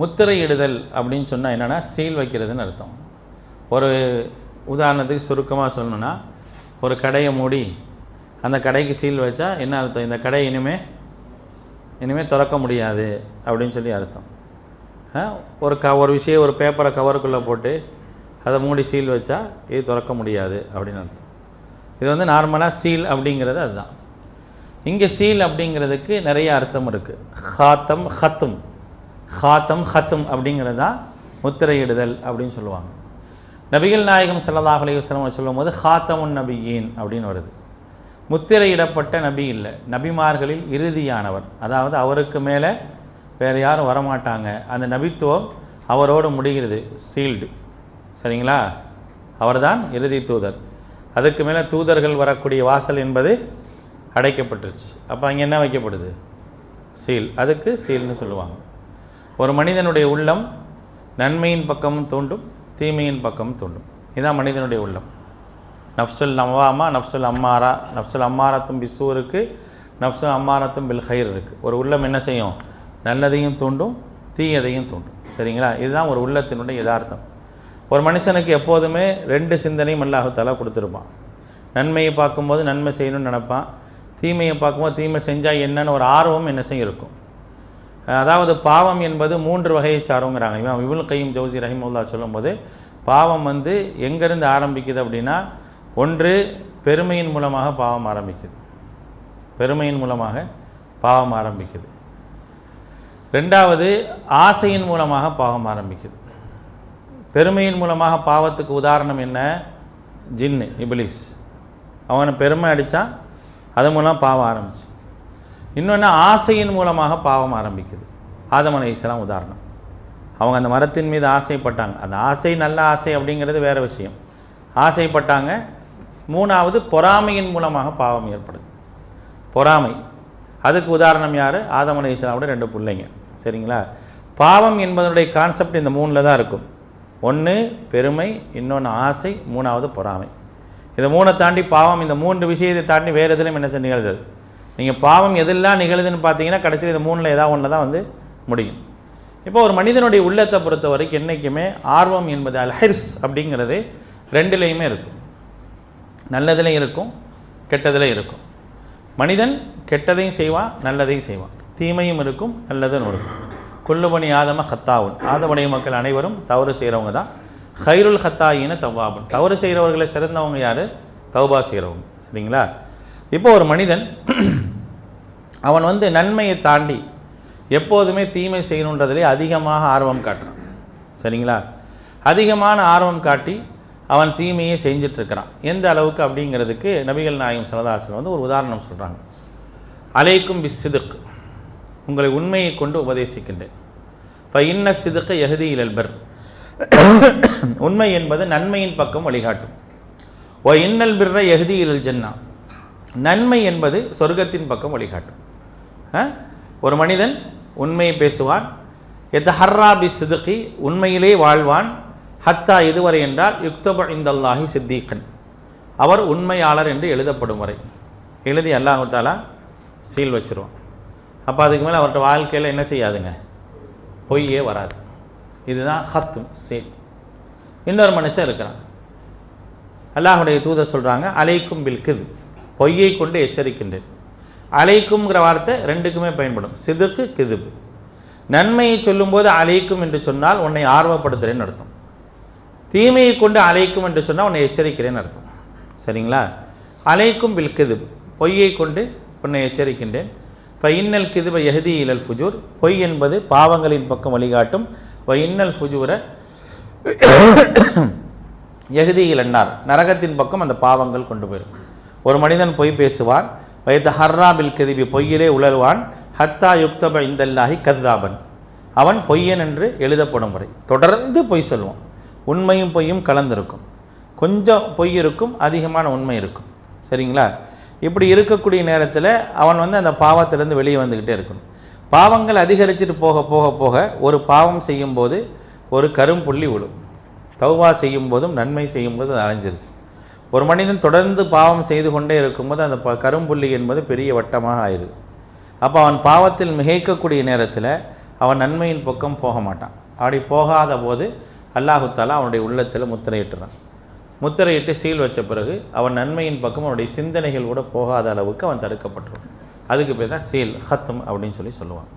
முத்திரையிடுதல் அப்படின்னு சொன்னால் என்னென்னா சீல் வைக்கிறதுன்னு அர்த்தம். ஒரு உதாரணத்துக்கு சுருக்கமாக சொல்லணும்னா ஒரு கடையை மூடி அந்த கடைக்கு சீல் வச்சா என்ன அர்த்தம்? இந்த கடை இனிமே இனிமேல் திறக்க முடியாது அப்படின்னு சொல்லி அர்த்தம். ஒரு க ஒரு விஷயம் ஒரு பேப்பரை கவருக்குள்ளே போட்டு அதை மூடி சீல் வச்சா இது திறக்க முடியாது அப்படின்னு அர்த்தம். இது வந்து நார்மலாக சீல் அப்படிங்கிறது அதுதான். இங்கே சீல் அப்படிங்கிறதுக்கு நிறைய அர்த்தம் இருக்குது ஹாத்தம் ஹத்தும். ஹாத்தம் ஹத்தும் அப்படிங்கிறது தான் முத்திரையிடுதல் அப்படின்னு சொல்லுவாங்க. நபிகள் நாயகம் ஸல்லல்லாஹு அலைஹி சொல்லும்போது ஹாத்தமுன் நபியின் அப்படின்னு வருது. முத்திரையிடப்பட்ட நபி இல்லை. நபிமார்களில் இறுதியானவர். அதாவது அவருக்கு மேலே வேறு யாரும் வரமாட்டாங்க. அந்த நபித்துவம் அவரோடு முடிகிறது. சீல்டு. சரிங்களா? அவர்தான் இறுதி தூதர். அதுக்கு மேலே தூதர்கள் வரக்கூடிய வாசல் என்பது அடைக்கப்பட்டுருச்சு. அப்போ அங்கே என்ன வைக்கப்படுது? சீல். அதுக்கு சீல்னு சொல்லுவாங்க. ஒரு மனிதனுடைய உள்ளம் நன்மையின் பக்கமும் தூண்டும் தீமையின் பக்கமும் தூண்டும் இதுதான் மனிதனுடைய உள்ளம். நப்சுல் நவாமா நப்சுல் அம்மாரா நப்சுல் அம்மாரத்தும் பிசூருக்கு நப்சுல் அம்மாரத்தும் பில் ஹைர் இருக்குது ஒரு உள்ளம் என்ன செய்யும்? நல்லதையும் தூண்டும் தீயதையும் தூண்டும். சரிங்களா? இதுதான் ஒரு உள்ளத்தினுடைய யதார்த்தம். ஒரு மனுஷனுக்கு எப்போதுமே ரெண்டு சிந்தனையும் அல்லாஹாலா கொடுத்துருப்பான். நன்மையை பார்க்கும்போது நன்மை செய்யணும்னு நினப்பான். தீமையை பார்க்கும்போது தீமை செஞ்சால் என்னன்னு ஒரு ஆர்வம் என்ன செய்யும் இருக்கும். அதாவது பாவம் என்பது மூன்று வகையை சாருங்கிறாங்க இவன் இவள் கையும் ஜோசி ரஹிமுல்லா சொல்லும்போது பாவம் வந்து எங்கேருந்து ஆரம்பிக்குது அப்படின்னா ஒன்று பெருமையின் மூலமாக பாவம் ஆரம்பிக்குது. பெருமையின் மூலமாக பாவம் ஆரம்பிக்குது. ரெண்டாவது ஆசையின் மூலமாக பாவம் ஆரம்பிக்குது. பெருமையின் மூலமாக பாவத்துக்கு உதாரணம் என்ன? ஜின்னு இபிலிஸ். அவனை பெருமை அடித்தான் அது மூலம் பாவம் ஆரம்பிச்சு. இன்னொன்று ஆசையின் மூலமாக பாவம் ஆரம்பிக்குது. ஆதமனை அலைஹிஸ்ஸலாம் உதாரணம். அவங்க அந்த மரத்தின் மீது ஆசைப்பட்டாங்க. அந்த ஆசை நல்ல ஆசை அப்படிங்கிறது வேறு விஷயம். ஆசைப்பட்டாங்க. மூணாவது பொறாமையின் மூலமாக பாவம் ஏற்படுது. பொறாமை. அதுக்கு உதாரணம் யார்? ஆதம் அலைஹிஸ்ஸலாமோட ரெண்டு பிள்ளைங்க. சரிங்களா? பாவம் என்பதனுடைய கான்செப்ட் இந்த மூணில் தான் இருக்கும். ஒன்று பெருமை இன்னொன்று ஆசை மூணாவது பொறாமை. இதை மூணை தாண்டி பாவம் இந்த மூன்று விஷயத்தை தாண்டி வேறு எதுலையும் என்ன செய்ய நிகழ்ந்தது? நீங்கள் பாவம் எதெல்லாம் நிகழுதுன்னு பார்த்தீங்கன்னா கடைசியில் இந்த மூணில் ஏதாவது ஒன்று தான் வந்து முடியும். இப்போ ஒரு மனிதனுடைய உள்ளத்தை பொறுத்த வரைக்கும் என்றைக்குமே ஆர்வம் என்பது அல்ஹர்ஸ் அப்படிங்கிறது ரெண்டுலேயுமே இருக்கும். நல்லதுலையும் இருக்கும் கெட்டதுலையும் இருக்கும். மனிதன் கெட்டதையும் செய்வான் நல்லதையும் செய்வான். தீமையும் இருக்கும் நல்லதும் இருக்கும். குல்லுபணி ஆதம ஹத்தாவுன். ஆதமடைய மக்கள் அனைவரும் தவறு செய்கிறவங்க தான். ஹைருல் ஹத்தாயின்னு தவாபுன் தவறு செய்கிறவர்களை சிறந்தவங்க யார்? தௌபா செய்கிறவங்க சரிங்களா? இப்போ ஒரு மனிதன் அவன் வந்து நன்மையை தாண்டி எப்போதுமே தீமை செய்யணுன்றதுலே அதிகமாக ஆர்வம் காட்டுறான். சரிங்களா? அதிகமான ஆர்வம் காட்டி அவன் தீமையை செஞ்சிட்ருக்கிறான். எந்த அளவுக்கு அப்படிங்கிறதுக்கு நபிகள் நாயகம் சரதாசன் வந்து ஒரு உதாரணம் சொல்கிறாங்க அலைக்கும் பி சிதுக். உங்களை உண்மையை கொண்டு உபதேசிக்கின்றேன். இப்போ இன்ன சிதுக்க எகுதி இலல்பர் உண்மை என்பது நன்மையின் பக்கம் வழிகாட்டும். ஓ இன்னல் பிற எகுதி இலல் ஜன்னா. நன்மை என்பது சொர்க்கத்தின் பக்கம் வழிகாட்டும். ஒரு மனிதன் உண்மையை பேசுவான் எத் ஹர்ரா பி சிதுக்கி உண்மையிலே வாழ்வான் ஹத்தா இதுவரை என்றால் யுக்தப இந்தல்லாஹி சித்தீக்கன் அவர் உண்மையாளர் என்று எழுதப்படும் வரை. எழுதி அல்லாஹாலா சீல் வச்சிருவான். அப்போ அதுக்கு மேலே அவர்கிட்ட வாழ்க்கையில் என்ன செய்யாதுங்க? பொய்யே வராது. இதுதான் ஹத்தும் சீல். இன்னொரு மனுஷன் இருக்கிறான். அல்லாஹுடைய தூதர் சொல்கிறாங்க அலைக்கும் பில்குது பொய்யை கொண்டு எச்சரிக்கின்றேன். அலைக்கும்ங்கிற வார்த்தை ரெண்டுக்குமே பயன்படும். சிதுக்கு கிதுப்பு நன்மையை சொல்லும்போது அலைக்கும் என்று சொன்னால் உன்னை ஆர்வப்படுத்துகிறேன்னு அர்த்தம். தீமையை கொண்டு அலைக்கும் என்று சொன்னால் உன்னை எச்சரிக்கிறேன்னு அர்த்தம். சரிங்களா? அலைக்கும் பில் கிதுப். பொய்யை கொண்டு உன்னை எச்சரிக்கின்றேன். ஃப இன்னல் கிதுப எஹதி இலல் ஃபுஜூர். பொய் என்பது பாவங்களின் பக்கம் வழிகாட்டும். வ இன்னல் ஃபுஜூரை எகுதி இலண்டார் நரகத்தின் பக்கம் அந்த பாவங்கள் கொண்டு போயிடும் ஒரு மனிதன் பொய் பேசுவான். வயது ஹர்ராபில் கதிபி பொய்யிலே உழல்வான் ஹத்தா யுக்தப இந்தல்லாஹி கத்தாபன். அவன் பொய்யன் என்று எழுதப்படும் வரை. தொடர்ந்து பொய் சொல்லுவான். உண்மையும் பொய்யும் கலந்திருக்கும். கொஞ்சம் பொய் இருக்கும் அதிகமான உண்மை இருக்கும். சரிங்களா? இப்படி இருக்கக்கூடிய நேரத்தில் அவன் வந்து அந்த பாவத்திலேருந்து வெளியே வந்துக்கிட்டே இருக்கணும். பாவங்கள் அதிகரிச்சுட்டு போக போக போக ஒரு பாவம் செய்யும்போது ஒரு கரும்புள்ளி விழும். தௌவா செய்யும் போதும் நன்மை செய்யும் போது அது அலைஞ்சிருக்கு ஒரு மனிதன் தொடர்ந்து பாவம் செய்து கொண்டே இருக்கும்போது அந்த ப கரும்புள்ளி என்பது பெரிய வட்டமாக ஆயிடுது அப்போ அவன் பாவத்தில் மிகைக்கக்கூடிய நேரத்தில் அவன் நன்மையின் பக்கம் போக மாட்டான். அப்படி போகாத போது அல்லாஹுத்தாலா அவனுடைய உள்ளத்தில் முத்திரையிட்டுறான். முத்திரையிட்டு சீல் வச்ச பிறகு அவன் நன்மையின் பக்கம் அவனுடைய சிந்தனைகள் கூட போகாத அளவுக்கு அவன் தடுக்கப்பட்டுருவான். அதுக்கு பேர் தான் சீல் ஹத்தம் அப்படின்னு சொல்லி சொல்லுவான்